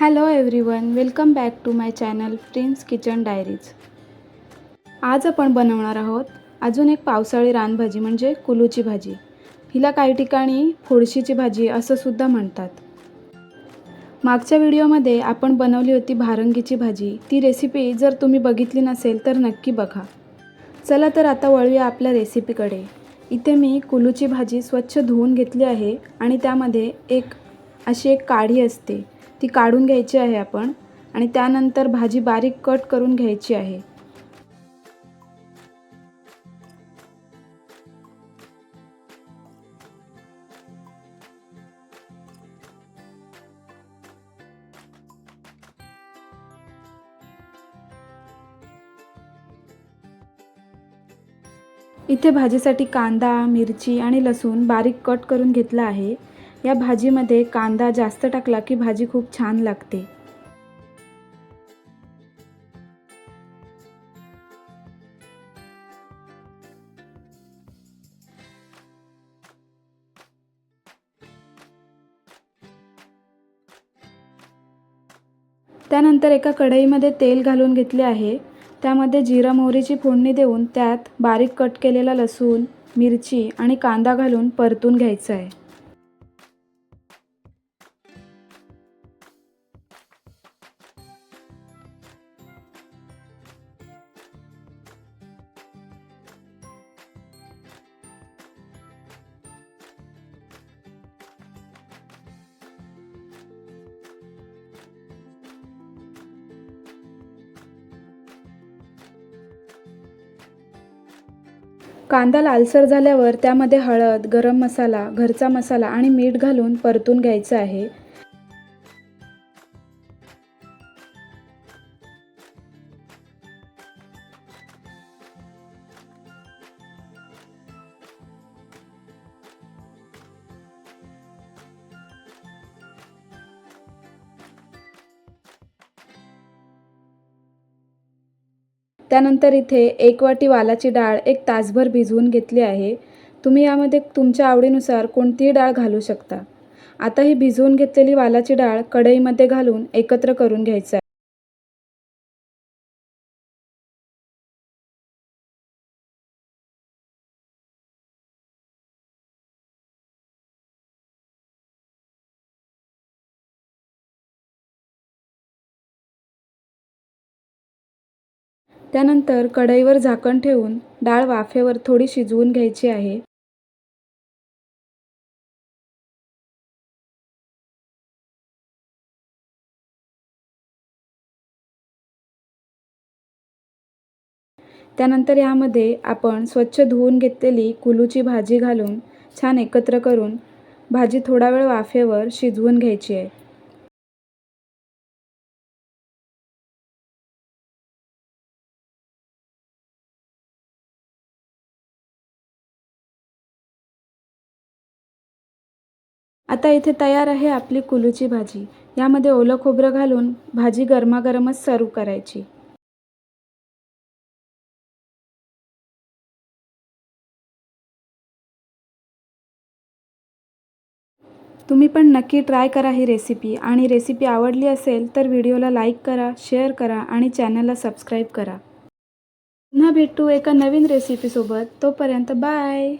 Hello everyone welcome back to my channel friends kitchen diaries आज आपण बनवणार आहोत अजून एक पावसाळी रानभाजी म्हणजे कुलूची भाजी. हिला काही ठिकाणी फोडशीची भाजी असं सुद्धा म्हणतात. मागच्या व्हिडिओमध्ये आपण बनवली होती भारंगीची भाजी. ती रेसिपी जर तुम्ही बघितली नसेल तर नक्की बघा. चला तर आता वळूया आपल्या रेसिपीकडे इथे मी कुलूची भाजी स्वच्छ धुवून घेतली आहे आणि त्यामध्ये एक अशी एक काढी असते. ती काढून घ्यायची आहे आपण आणि त्यानंतर भाजी बारीक कट करून घ्यायची आहे. इथे भाजीसाठी कांदा मिरची आणि लसूण बारीक कट करून घेतला आहे. या भाजीमध्ये कांदा जास्त टाकला की भाजी खूप छान लागते. त्यानंतर एका कढईमध्ये तेल घालून घेतले आहे. त्यामध्ये जिरा मोहरीची फोडणी देऊन त्यात बारीक कट केलेला लसूण मिरची आणि कांदा घालून परतून घ्यायचा आहे. कांदा लालसर झाल्यावर त्यामध्ये हळद गरम मसाला घरचा मसाला आणि मीठ घालून परतून घ्यायचं आहे. त्यानंतर इथे एक वाटी वालाची डाळ एक तासभर भिजवून घेतली आहे. तुम्ही यामध्ये तुमच्या आवडीनुसार कोणतीही डाळ घालू शकता. आता ही भिजवून घेतलेली वालाची डाळ कढईमध्ये घालून एकत्र करून घ्यायचं आहे. त्यानंतर कढईवर झाकण ठेवून डाळ वाफेवर थोडी शिजवून घ्यायची आहे. त्यानंतर यामध्ये आपण स्वच्छ धुवून घेतलेली कुलूची भाजी घालून छान एकत्र करून भाजी थोडा वेळ वाफेवर शिजवून घ्यायची आहे. आता इथे तयार आहे आपली कुलूची भाजी. यामध्ये ओलं खोबरं घालून भाजी गरमागरमच सर्व करायची. तुम्ही पण नक्की ट्राय करा ही रेसिपी. आणि रेसिपी आवडली असेल तर व्हिडिओला लाईक करा शेअर करा आणि चॅनलला सबस्क्राईब करा. पुन्हा भेटू एका नवीन रेसिपीसोबत. तोपर्यंत बाय!